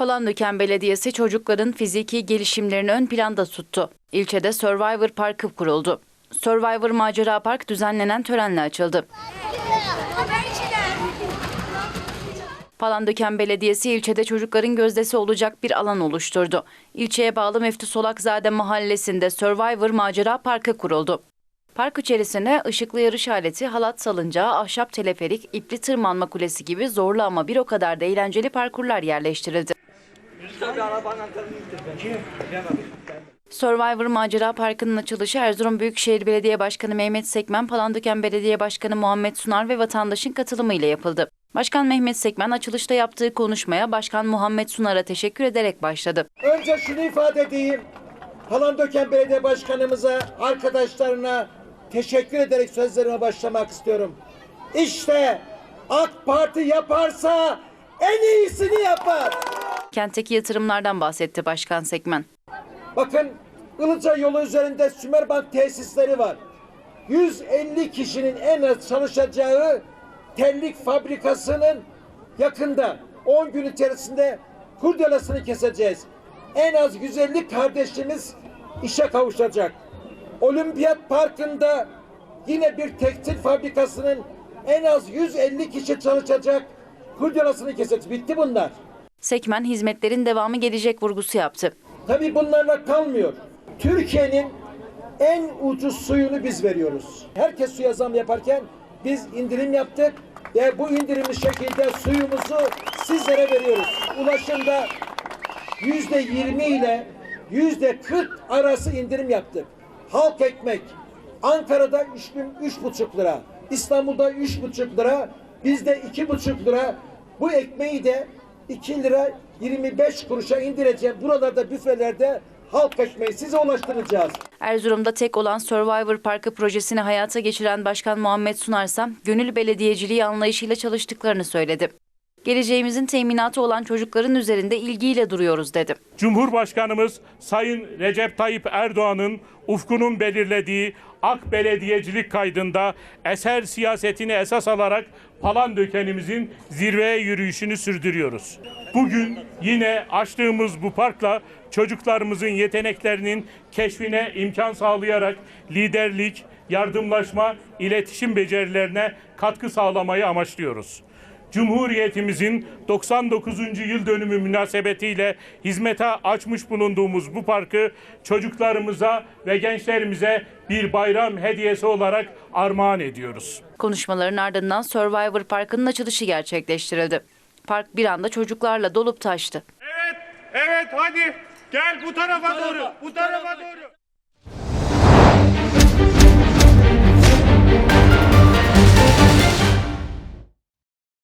Palandöken Belediyesi çocukların fiziki gelişimlerini ön planda tuttu. İlçede Survivor Parkı kuruldu. Survivor Macera Park düzenlenen törenle açıldı. Palandöken Belediyesi ilçede çocukların gözdesi olacak bir alan oluşturdu. İlçeye bağlı Mefti Solakzade mahallesinde Survivor Macera Parkı kuruldu. Park içerisine ışıklı yarış aleti, halat salıncağı, ahşap teleferik, ipli tırmanma kulesi gibi zorlu ama bir o kadar da eğlenceli parkurlar yerleştirildi. Survivor Macera Parkı'nın açılışı Erzurum Büyükşehir Belediye Başkanı Mehmet Sekmen, Palandöken Belediye Başkanı Muhammed Sunar ve vatandaşın katılımıyla yapıldı. Başkan Mehmet Sekmen açılışta yaptığı konuşmaya Başkan Muhammed Sunar'a teşekkür ederek başladı. Önce şunu ifade edeyim. Palandöken Belediye Başkanımıza, arkadaşlarına teşekkür ederek sözlerime başlamak istiyorum. İşte AK Parti yaparsa en iyisini yapar. Kentteki yatırımlardan bahsetti Başkan Sekmen. Bakın Ilıca yolu üzerinde Sümerbank tesisleri var. 150 kişinin en az çalışacağı terlik fabrikasının yakında 10 gün içerisinde kurdelasını keseceğiz. En az 150 kardeşimiz işe kavuşacak. Olimpiyat Parkı'nda yine bir tekstil fabrikasının en az 150 kişi çalışacak kurdelasını keseceğiz. Bitti bunlar. Sekmen hizmetlerin devamı gelecek vurgusu yaptı. Tabii bunlarla kalmıyor. Türkiye'nin en ucuz suyunu biz veriyoruz. Herkes suya zam yaparken biz indirim yaptık ve bu indirimli şekilde suyumuzu sizlere veriyoruz. Ulaşımda yüzde yirmi ile yüzde kırk arası indirim yaptık. Halk ekmek Ankara'da üç bin üç buçuk lira, İstanbul'da üç buçuk lira, bizde iki buçuk lira. Bu ekmeği de 2 lira 25 kuruşa indireceğim. Buralarda büfelerde halk ekmeği size ulaştıracağız. Erzurum'da tek olan Survivor Parkı projesini hayata geçiren Başkan Muhammed Sunarsa, gönül belediyeciliği anlayışıyla çalıştıklarını söyledi. Geleceğimizin teminatı olan çocukların üzerinde ilgiyle duruyoruz dedi. Cumhurbaşkanımız Sayın Recep Tayyip Erdoğan'ın ufkunun belirlediği AK belediyecilik kaydında eser siyasetini esas alarak Palandöken'imizin zirveye yürüyüşünü sürdürüyoruz. Bugün yine açtığımız bu parkla çocuklarımızın yeteneklerinin keşfine imkan sağlayarak liderlik, yardımlaşma, iletişim becerilerine katkı sağlamayı amaçlıyoruz. Cumhuriyetimizin 99. yıl dönümü münasebetiyle hizmete açmış bulunduğumuz bu parkı çocuklarımıza ve gençlerimize bir bayram hediyesi olarak armağan ediyoruz. Konuşmaların ardından Survivor Parkı'nın açılışı gerçekleştirildi. Park bir anda çocuklarla dolup taştı. Evet, evet hadi gel bu tarafa doğru, bu tarafa doğru.